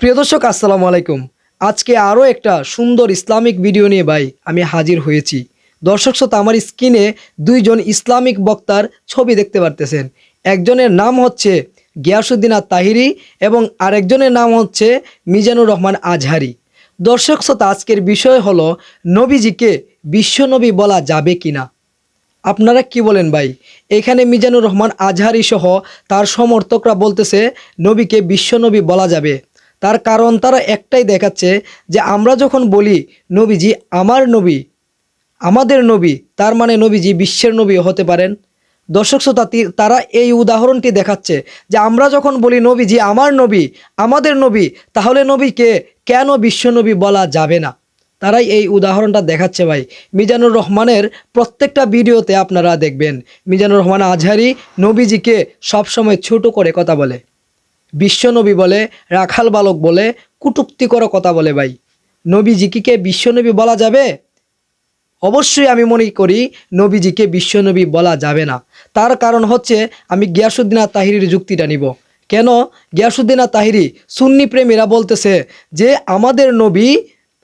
প্রিয় দর্শক, আসসালামু আলাইকুম। আজকে আরও একটা সুন্দর ইসলামিক ভিডিও নিয়ে ভাই আমি হাজির হয়েছি। দর্শক শ্রোতা, আমার স্ক্রিনে দুইজন ইসলামিক বক্তার ছবি দেখতে পারতেছেন। একজনের নাম হচ্ছে গিয়াসুদ্দিন আর তাহিরি এবং আরেকজনের নাম হচ্ছে মিজানুর রহমান আজহারি। দর্শক শ্রোতা, আজকের বিষয় হলো, নবীজিকে বিশ্বনবী বলা যাবে কি না আপনারা কি বলেন ভাই? এখানে মিজানুর রহমান আজহারি সহ তার সমর্থকরা বলতেছে, নবীকে বিশ্বনবী বলা যাবে। তার কারণ তারা একটাই দেখাচ্ছে যে আমরা যখন বলি, নবীজি আমার নবী, আমাদের নবী, তার মানে নবীজি বিশ্বের নবী হতে পারেন। দর্শক শ্রোতা তারা এই উদাহরণটি দেখাচ্ছে যে আমরা যখন বলি, নবীজি আমার নবী, আমাদের নবী, তাহলে নবীকে কেন বিশ্বনবী বলা যাবে না? তারাই এই উদাহরণটা দেখাচ্ছে ভাই। মিজানুর রহমানের প্রত্যেকটা ভিডিওতে আপনারা দেখবেন। মিজানুর রহমান আজহারি নবীজিকে সবসময় ছোট করে কথা বলে। বিশ্বনবী বলে, রাখাল বালক বলে কুটুক্তিকর কথা বলে ভাই। নবীজিকে বিশ্বনবী বলা যাবে? অবশ্যই আমি মনে করি নবীজিকে বিশ্বনবী বলা যাবে না। তার কারণ হচ্ছে, আমি গিয়াসুদ্দিন তাহিরির যুক্তিটা নিব। কেন? গিয়াসুদ্দিন তাহিরি সুন্নি প্রেমীরা বলতেছে যে, আমাদের নবী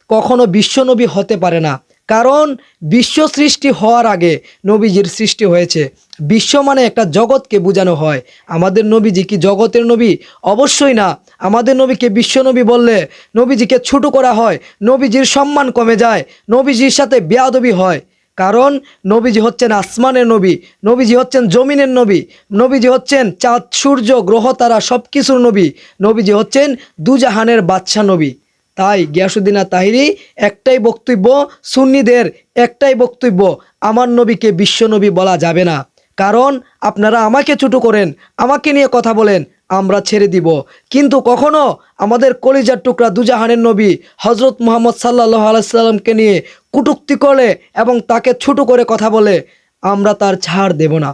কখনো বিশ্বনবী হতে পারে না। কারণ বিশ্ব সৃষ্টি হওয়ার আগে নবীজির সৃষ্টি হয়েছে। বিশ্ব মানে একটা জগৎকে বোঝানো হয়। আমাদের নবীজি কি জগতের নবী? অবশ্যই না। আমাদের নবীকে বিশ্বনবী বললে নবীজিকে ছোট করা হয়, নবীজির সম্মান কমে যায়, নবীজির সাথে বেয়াদবি হয়। কারণ নবীজি হচ্ছেন আসমানের নবী, নবীজি হচ্ছেন জমিনের নবী, নবীজি হচ্ছেন চাঁদ, সূর্য, গ্রহ তারা সব কিছুর নবী, নবীজি হচ্ছেন দুজাহানের বাদশা নবী। তাই গিয়াসুদ্দিন তাহিরি একটাই বক্তব্য, সুন্নিদের একটাই বক্তব্য, আমার নবীকে বিশ্বনবী বলা যাবে না। কারণ আপনারা আমাকে ছোট করেন, আমাকে নিয়ে কথা বলেন, আমরা ছেড়ে দিব। কিন্তু কখনো আমাদের কলিজার টুকরা দুজাহানের নবী হজরত মোহাম্মদ সাল্লাহ আলাইসাল্লামকে নিয়ে কুটুক্তি করে এবং তাকে ছোট করে কথা বলে, আমরা তার ছাড় দেব না।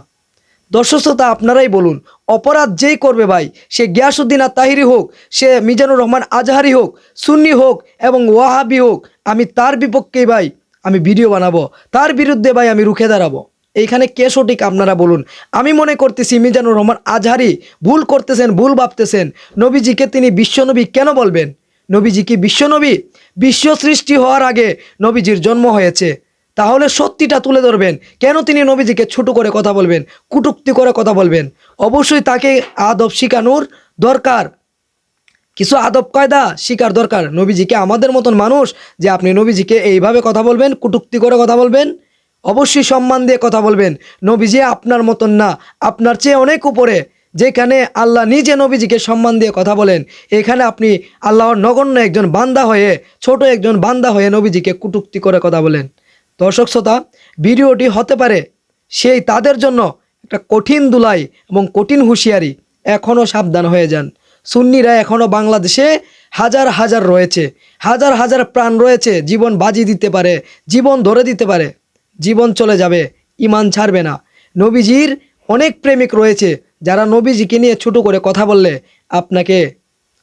দর্শক শ্রোতা, আপনারাই বলুন, অপরাধ যেই করবে ভাই, সে গিয়াসুদ্দিন আর তাহিরি হোক, সে মিজানুর রহমান আজহারি হোক, সুন্নি হোক এবং ওয়াহাবি হোক, আমি তার বিপক্ষেই ভাই, আমি ভিডিও বানাবো। তার বিরুদ্ধে ভাই আমি রুখে দাঁড়াবো। এইখানে কে সঠিক আপনারা বলুন। আমি মনে করতেছি মিজানুর রহমান আজহারি ভুল করতেছেন, ভুল ভাবতেছেন। নবীজিকে তিনি বিশ্বনবী কেন বলবেন? নবীজি কি বিশ্বনবী? বিশ্ব সৃষ্টি হওয়ার আগে নবীজির জন্ম হয়েছে। তাহলে সত্যিটা তুলে ধরবেন। কেন তিনি নবীজিকে ছোট করে কথা বলবেন, কুটুক্তি করে কথা বলবেন? অবশ্যই তাকে আদব শিখানোর দরকার। কিছু আদব কায়দা শিকার দরকার। নবীজিকে আমাদের মতন মানুষ যে আপনি নবীজিকে এইভাবে কথা বলবেন, কুটুক্তি করে কথা বলবেন, অবশ্যই সম্মান দিয়ে কথা বলবেন। নবীজি আপনার মতন না, আপনার চেয়ে অনেক উপরে। যেখানে আল্লাহ নিজে নবীজিকে সম্মান দিয়ে কথা বলেন, এখানে আপনি আল্লাহর নগণ্য একজন বান্দা হয়ে, ছোট একজন বান্দা হয়ে নবীজিকে কুটুক্তি করে কথা বলেন। দর্শক শ্রোতা, ভিডিওটি হতে পারে সেই তাদের জন্য একটা কঠিন দুলাই এবং কঠিন হুঁশিয়ারি এখনও সাবধান হয়ে যান। সুন্নিরা এখনও বাংলাদেশে হাজার হাজার রয়েছে, হাজার হাজার প্রাণ রয়েছে, জীবন বাজি দিতে পারে, জীবন ধরে দিতে পারে, জীবন চলে যাবে, ইমান ছাড়বে না। নবীজির অনেক প্রেমিক রয়েছে, যারা নবীজিকে নিয়ে ছোটো করে কথা বললে আপনাকে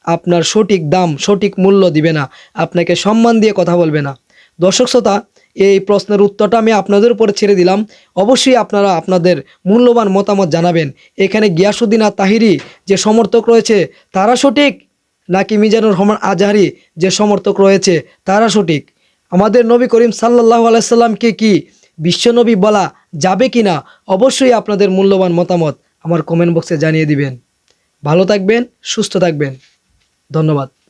আপনার সঠিক দাম, সঠিক মূল্য দিবে না, আপনাকে সম্মান দিয়ে কথা বলবে না। দর্শক শ্রোতা এই প্রশ্নের উত্তরটা আমি আপনাদের উপরে ছেড়ে দিলাম। অবশ্যই আপনারা আপনাদের মূল্যবান মতামত জানাবেন। এখানে গিয়াসুদ্দিন আর তাহিরি যে সমর্থক রয়েছে, তারা সঠিক? নাকি মিজানুর রহমান আজহারি যে সমর্থক রয়েছে, তারা সঠিক? আমাদের নবী করিম সাল্লাহ আলাইসাল্লামকে কি বিশ্বনবী বলা যাবে কি না অবশ্যই আপনাদের মূল্যবান মতামত আমার কমেন্ট বক্সে জানিয়ে দিবেন। ভালো থাকবেন, সুস্থ থাকবেন। ধন্যবাদ।